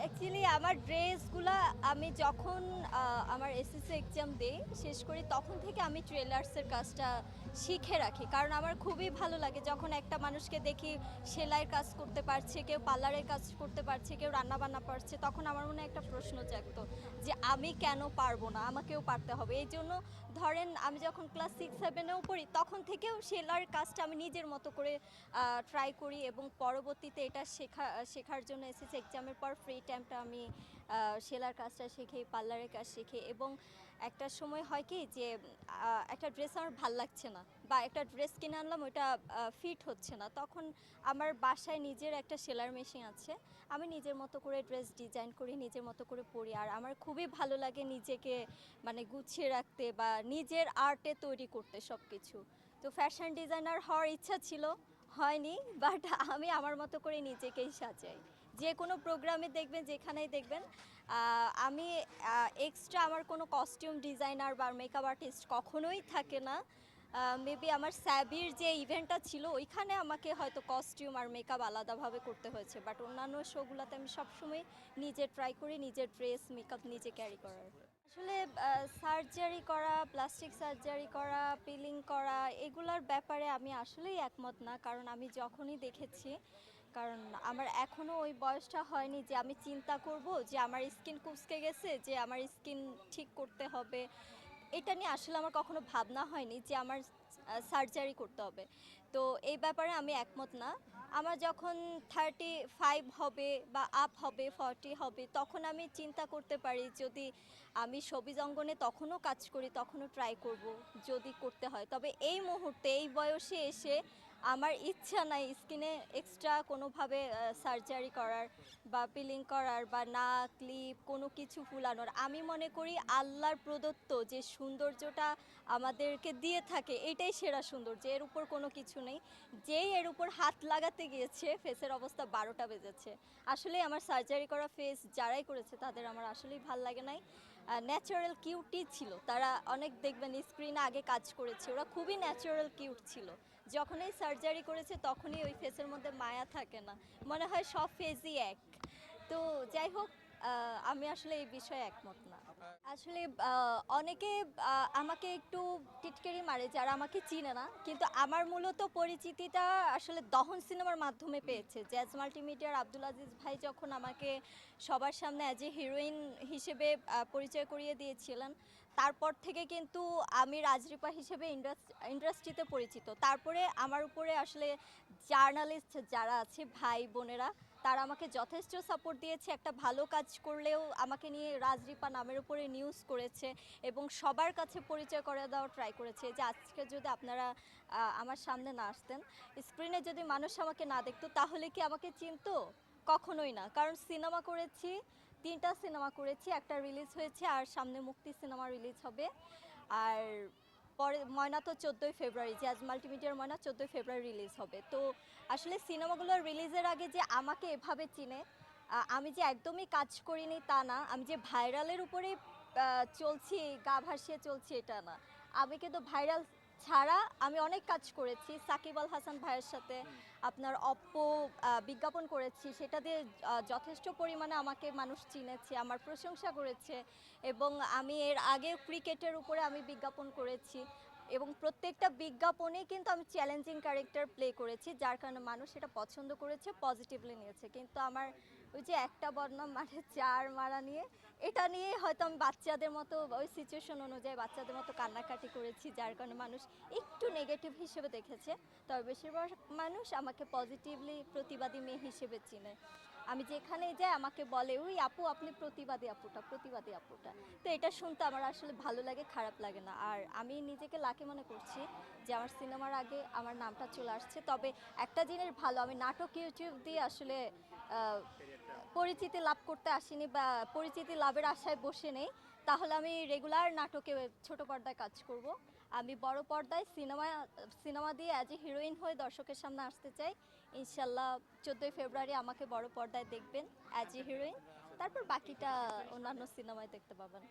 Actually আমার ড্রেসগুলো আমি যখন আমার এসএসসি এক্সাম দিই, শেষ করি, তখন থেকে আমি ট্রেলার্সের কাজটা শিখে রাখি। কারণ আমার খুবই ভালো লাগে যখন একটা মানুষকে দেখি সেলাইয়ের কাজ করতে পারছে, কেউ পার্লারের কাজ করতে পারছে, কেউ রান্না বান্না পারছে, তখন আমার মনে একটা প্রশ্ন জাগতো যে আমি কেন পারব না? আমাকেও পারতে হবে। এই জন্য ধরেন আমি যখন ক্লাস সিক্স সেভেনেও পড়ি, তখন থেকেও সেলার কাজটা আমি নিজের মতো করে ট্রাই করি এবং পরবর্তীতে এটা শেখা, শেখার জন্য এসেছি। এক্সামের পর ফ্রি টাইমটা আমি সেলার কাজটা শিখে পার্লারের কাজ শিখে এবং একটা সময় হয় কি যে একটা ড্রেস আমার ভালো লাগছে না বা একটা ড্রেস কিনে আনলাম ওইটা ফিট হচ্ছে না। তখন আমার বাসায় নিজের একটা সেলার মেশিন আছে। আমি নিজের মতো করে ড্রেস ডিজাইন করি, নিজের মতো করে পরি। আর আমার খুবই ভালো লাগে নিজেকে মানে গুছিয়ে রাখতে বা নিজের আর্টে তৈরি করতে সব কিছু তো ফ্যাশন ডিজাইনার হওয়ার ইচ্ছা ছিল, হয়নি বাট আমি আমার মতো করে নিজেকেই সাজাই। যে কোনো প্রোগ্রামে দেখবেন, যেখানেই দেখবেন আমি এক্সট্রা আমার কোনো কস্টিউম ডিজাইনার বা মেকআপ আর্টিস্ট কখনোই থাকে না। মেবি আমার স্যাবির যে ইভেন্টটা ছিল, ওইখানে আমাকে হয়তো কস্টিউম আর মেকআপ আলাদাভাবে করতে হয়েছে। বাট অন্যান্য শোগুলোতে আমি সবসময় নিজে ট্রাই করি, নিজের ড্রেস মেকআপ নিজে ক্যারি করার। আসলে সার্জারি করা প্লাস্টিক সার্জারি করা পিলিং করা, এগুলার ব্যাপারে আমি আসলেই একমত না। কারণ আমি যখনই দেখেছি কারণ আমার এখনও ওই বয়সটা হয়নি যে আমি চিন্তা করব যে আমার স্কিন কুচকে গেছে, যে আমার স্কিন ঠিক করতে হবে। এটা নিয়ে আসলে আমার কখনো ভাবনা হয়নি যে আমার সার্জারি করতে হবে। তো এই ব্যাপারে আমি একমত না। আমার যখন থার্টি ফাইভ হবে বা আপ হবে ফর্টি হবে, তখন আমি চিন্তা করতে পারি যদি আমি সবিজ অঙ্গনে তখনও কাজ করি, তখনও ট্রাই করব যদি করতে হয়। তবে এই মুহূর্তে, এই বয়সে এসে আমার ইচ্ছা নাই স্কিনে এক্সট্রা কোনোভাবে সার্জারি করার বা পিলিং করার বা নাক ক্লিপ কোনো কিছু ফুলানোর। আমি মনে করি আল্লাহর প্রদত্ত যে সৌন্দর্যটা আমাদেরকে দিয়ে থাকে, এটাই সেরা সৌন্দর্য। এর উপর কোনো কিছু নেই। যেই এর উপর হাত লাগাতে গিয়েছে ফেসের অবস্থা বারোটা বেজেছে। আসলে আমার সার্জারি করা ফেস যারাই করেছে, তাদের আমার আসলেই ভালো লাগে নাই। ন্যাচারাল কিউটই ছিল। তারা অনেক দেখবেন স্ক্রিনে আগে কাজ করেছে। ওরা খুবই ন্যাচারাল কিউট ছিল। যখনই সার্জারি করেছে, তখনই ওই ফেসের মধ্যে মায়া থাকে না। মনে হয় সব ফেজই এক। তো যাই হোক আমি আসলে এই বিষয়ে একমত না। আসলে অনেকে আমাকে একটু টিটকারি মারে যারা আমাকে চিনে না। কিন্তু আমার মূলত পরিচিতিটা আসলে দহন সিনেমার মাধ্যমে পেয়েছে। জ্যাজ মাল্টিমিডিয়ার আব্দুল আজিজ ভাই যখন আমাকে সবার সামনে অ্যাজ এ হিরোইন হিসেবে পরিচয় করিয়ে দিয়েছিলেন তারপর থেকে কিন্তু আমি রাজরিপা হিসেবে ইন্ডাস্ট্রিতে পরিচিত। তারপরে আমার উপরে আসলে জার্নালিস্ট যারা আছে ভাই বোনেরা তারা আমাকে যথেষ্ট সাপোর্ট দিয়েছে, একটা ভালো কাজ করলেও আমাকে নিয়ে রাজরিপা নামের উপরে নিউজ করেছে এবং সবার কাছে পরিচয় করে দেওয়ার ট্রাই করেছে যে আজকে যদি আপনারা আমার সামনে না আসতেন স্ক্রিনে যদি মানুষ আমাকে না দেখতো, তাহলে কি আমাকে চিনতো? কখনোই না। কারণ সিনেমা করেছি, তিনটা সিনেমা করেছি, একটা রিলিজ হয়েছে আর সামনে মুক্তি সিনেমা রিলিজ হবে। আর পরে ময়না তো চোদ্দোই ফেব্রুয়ারি জ্যাজ মাল্টিমিডিয়ার ময়না চোদ্দোই ফেব্রুয়ারি রিলিজ হবে। তো আসলে সিনেমাগুলো রিলিজের আগে যে আমাকে এভাবে চিনে আমি যে একদমই কাজ করিনি তা না, আমি যে ভাইরালের উপরে চলছি, গা ভাসিয়ে চলছি এটা না। আমি কিন্তু ভাইরাল ছাড়া আমি অনেক কাজ করেছি। সাকিব আল হাসান ভাইয়ের সাথে আপনার অপ্পো বিজ্ঞাপন করেছি। সেটা দিয়ে যথেষ্ট পরিমাণে আমাকে মানুষ চিনেছে, আমার প্রশংসা করেছে এবং আমি এর আগে ক্রিকেটের উপরে আমি বিজ্ঞাপন করেছি এবং প্রত্যেকটা বিজ্ঞাপনে কিন্তু আমি চ্যালেঞ্জিং ক্যারেক্টার প্লে করেছি, যার কারণে মানুষ সেটা পছন্দ করেছে পজিটিভলি নিয়েছে। কিন্তু আমার ওই যে একটা বদনাম মানে চার মারা নিয়ে, এটা নিয়ে হয়তো আমি বাচ্চাদের মতো ওই সিচুয়েশন অনুযায়ী বাচ্চাদের মতো কান্নাকাটি করেছি, যার কারণে মানুষ একটু নেগেটিভ হিসেবে দেখেছে। তবে বেশিরভাগ মানুষ আমাকে পজিটিভলি প্রতিবাদী মেয়ে হিসেবে চিনে। আমি যেখানে যাই আমাকে বলে ওই আপু, আপনি প্রতিবাদী আপুটা প্রতিবাদী আপুটা। তো এটা শুনতে আমার আসলে ভালো লাগে, খারাপ লাগে না। আর আমি নিজেকে লাকি মনে করছি যে আমার সিনেমার আগে আমার নামটা চলে আসছে। তবে একটা জিনিস ভালো, আমি নাটক ইউটিউব দিয়ে আসলে পরিচিতি লাভ করতে আসিনি বা পরিচিতি লাভের আশায় বসে নেই, তাহলে আমি রেগুলার নাটকে ছোট পর্দায় কাজ করব। আমি বড় পর্দায় সিনেমা সিনেমা দিয়ে অ্যাজ এ হিরোইন হয়ে দর্শকের সামনে আসতে চাই। ইনশাল্লাহ চোদ্দোই ফেব্রুয়ারি আমাকে বড় পর্দায় দেখবেন অ্যাজ এ হিরোইন তারপর বাকিটা অন্যান্য সিনেমায় দেখতে পাবেন।